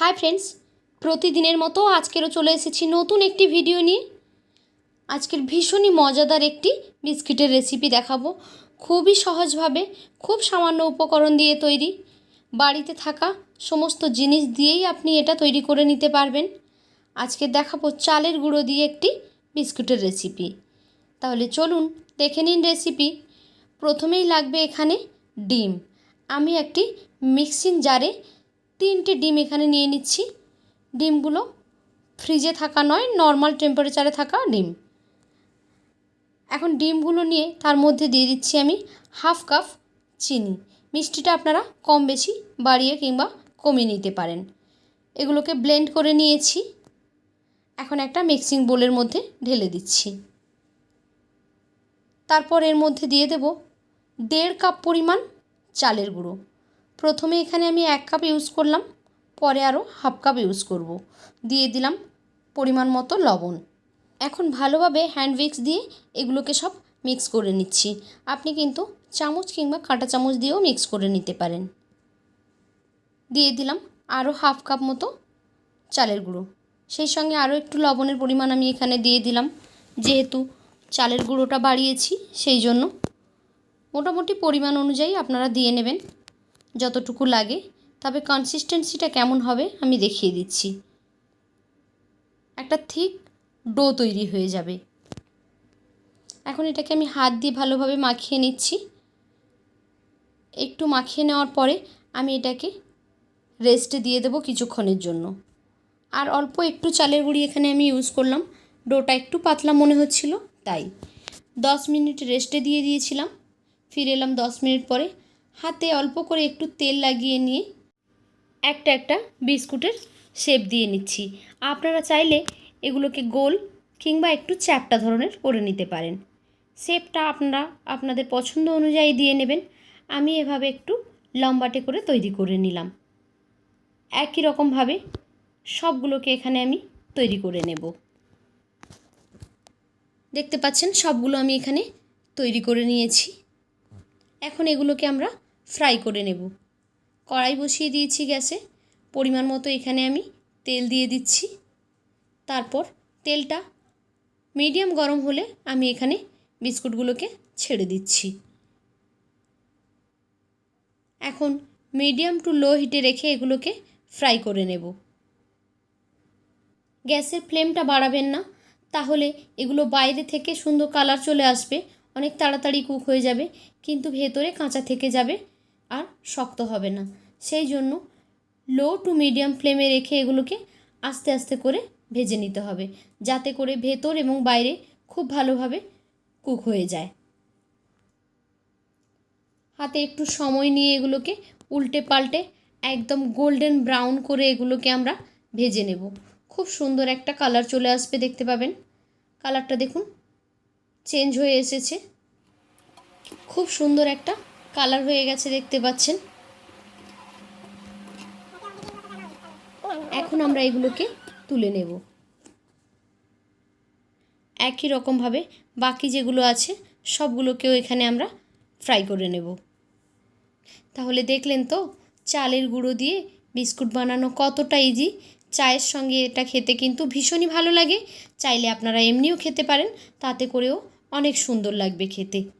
Hi friends প্রতিদিনের মতো আজকেরও চলে এসেছি নতুন একটি ভিডিও নিয়ে। আজকের ভীষণই মজাদার একটি বিস্কিটের রেসিপি দেখাবো। খুবই সহজভাবে, খুব সামান্য উপকরণ দিয়ে তৈরি। বাড়িতে থাকা সমস্ত জিনিস দিয়েই আপনি এটা তৈরি করে নিতে পারবেন। আজকে দেখাবো চালের গুঁড়ো দিয়ে একটি বিস্কুটের রেসিপি তাহলে চলুন দেখে নিন রেসিপি প্রথমেই লাগবে এখানে ডিম। আমি একটি মিক্সিং জারে তিনটে ডিম এখানে নিয়ে নিচ্ছি। ডিমগুলো ফ্রিজে থাকা নয় নর্মাল টেম্পারেচারে থাকা ডিম। এখন ডিমগুলো নিয়ে তার মধ্যে দিয়ে দিচ্ছি আমি হাফ কাপ চিনি। মিষ্টিটা আপনারা কম বেশি বাড়িয়ে কিংবা কমিয়ে নিতে পারেন। এগুলোকে ব্লেন্ড করে নিয়েছি। এখন একটা মিক্সিং বোলের মধ্যে ঢেলে দিচ্ছি। তারপর এর মধ্যে দিয়ে দেব দেড় কাপ পরিমাণ চালের গুঁড়ো। প্রথমে এখানে আমি এক কাপ ইউজ করলাম, পরে আরও হাফ কাপ ইউজ করব। দিয়ে দিলাম পরিমাণ মতো লবণ। এখন ভালোভাবে হ্যান্ড উইক্স দিয়ে এগুলোকে সব মিক্স করে নিচ্ছি। আপনি কিন্তু চামচ কিংবা কাঁটা চামচ দিয়েও মিক্স করে নিতে পারেন। দিয়ে দিলাম আরও হাফ কাপ মতো চালের গুঁড়ো। সেই সঙ্গে আরও একটু লবণের পরিমাণ আমি এখানে দিয়ে দিলাম। যেহেতু চালের গুঁড়োটা বাড়িয়েছি, সেই জন্য মোটামুটি পরিমাণ অনুযায়ী আপনারা দিয়ে নেবেন। যতটুকু লাগে, তবে কনসিস্টেন্সিটা কেমন হবে আমি দেখিয়ে দিচ্ছি। একটা থিক ডো তৈরি হয়ে যাবে। এখন এটাকে আমি হাত দিয়ে ভালোভাবে মাখিয়ে নিচ্ছি। একটু মাখিয়ে নেওয়ার পরে আমি এটাকে রেস্টে দিয়ে দেবো কিছুক্ষণের জন্য। আর অল্প একটু চালের গুঁড়ি এখানে আমি ইউজ করলাম। ডোটা একটু পাতলা মনে হচ্ছিল, তাই। দশ মিনিট রেস্টে দিয়ে দিয়েছিলাম। ফিরে এলাম দশ মিনিট পরে হাতে অল্প করে একটু তেল লাগিয়ে নিয়ে একটা একটা বিস্কুটের শেপ দিয়ে নিচ্ছি। আপনারা চাইলে এগুলোকে গোল কিংবা একটু চ্যাপটা ধরনের করে নিতে পারেন। শেপটা আপনারা আপনাদের পছন্দ অনুযায়ী দিয়ে নেবেন। আমি এভাবে একটু লম্বাটে করে তৈরি করে নিলাম। একই রকমভাবে সবগুলোকে এখানে আমি তৈরি করে নেব। দেখতে পাচ্ছেন, সবগুলো আমি এখানে তৈরি করে নিয়েছি। এখন এগুলোকে আমরা ফ্রাই করে নেব। কড়াই বসিয়ে দিয়েছি গ্যাসে। পরিমাণ মতো এখানে আমি তেল দিয়ে দিচ্ছি। তারপর তেলটা মিডিয়াম গরম হলে আমি এখানে বিস্কুটগুলোকে ছেড়ে দিচ্ছি। এখন মিডিয়াম টু লো হিটে রেখে এগুলোকে ফ্রাই করে নেব। গ্যাসের ফ্লেমটা বাড়াবেন না, তাহলে এগুলো বাইরে থেকে সুন্দর কালার চলে আসবে, অনেক তাড়াতাড়ি কুক হয়ে যাবে, কিন্তু ভেতরে কাঁচা থেকে যাবে। আর শক্ত হবে না। সেই জন্য লো টু মিডিয়াম ফ্লেমে রেখে এগুলোকে আস্তে আস্তে করে ভেজে নিতে হবে, যাতে করে ভেতর এবং বাইরে খুব ভালোভাবে কুক হয়ে যায়। হাতে একটু সময় নিয়ে এগুলোকে উল্টে পাল্টে একদম গোল্ডেন ব্রাউন করে এগুলোকে আমরা ভেজে নেব। খুব সুন্দর একটা কালার চলে আসবে, দেখতে পাবেন। কালারটা দেখুন চেঞ্জ হয়ে এসেছে। খুব সুন্দর একটা কালার হয়ে গেছে দেখতে পাচ্ছেন। এখন আমরা এগুলোকে তুলে নেব। একই রকমভাবে বাকি যেগুলো আছে, সবগুলোকেও এখানে আমরা ফ্রাই করে নেব। তাহলে দেখলেন তো, চালের গুঁড়ো দিয়ে বিস্কুট বানানো কতটা ইজি চায়ের সঙ্গে এটা খেতে কিন্তু ভীষণই ভালো লাগে। চাইলে আপনারা এমনিও খেতে পারেন, তাতে করেও অনেক সুন্দর লাগবে খেতে।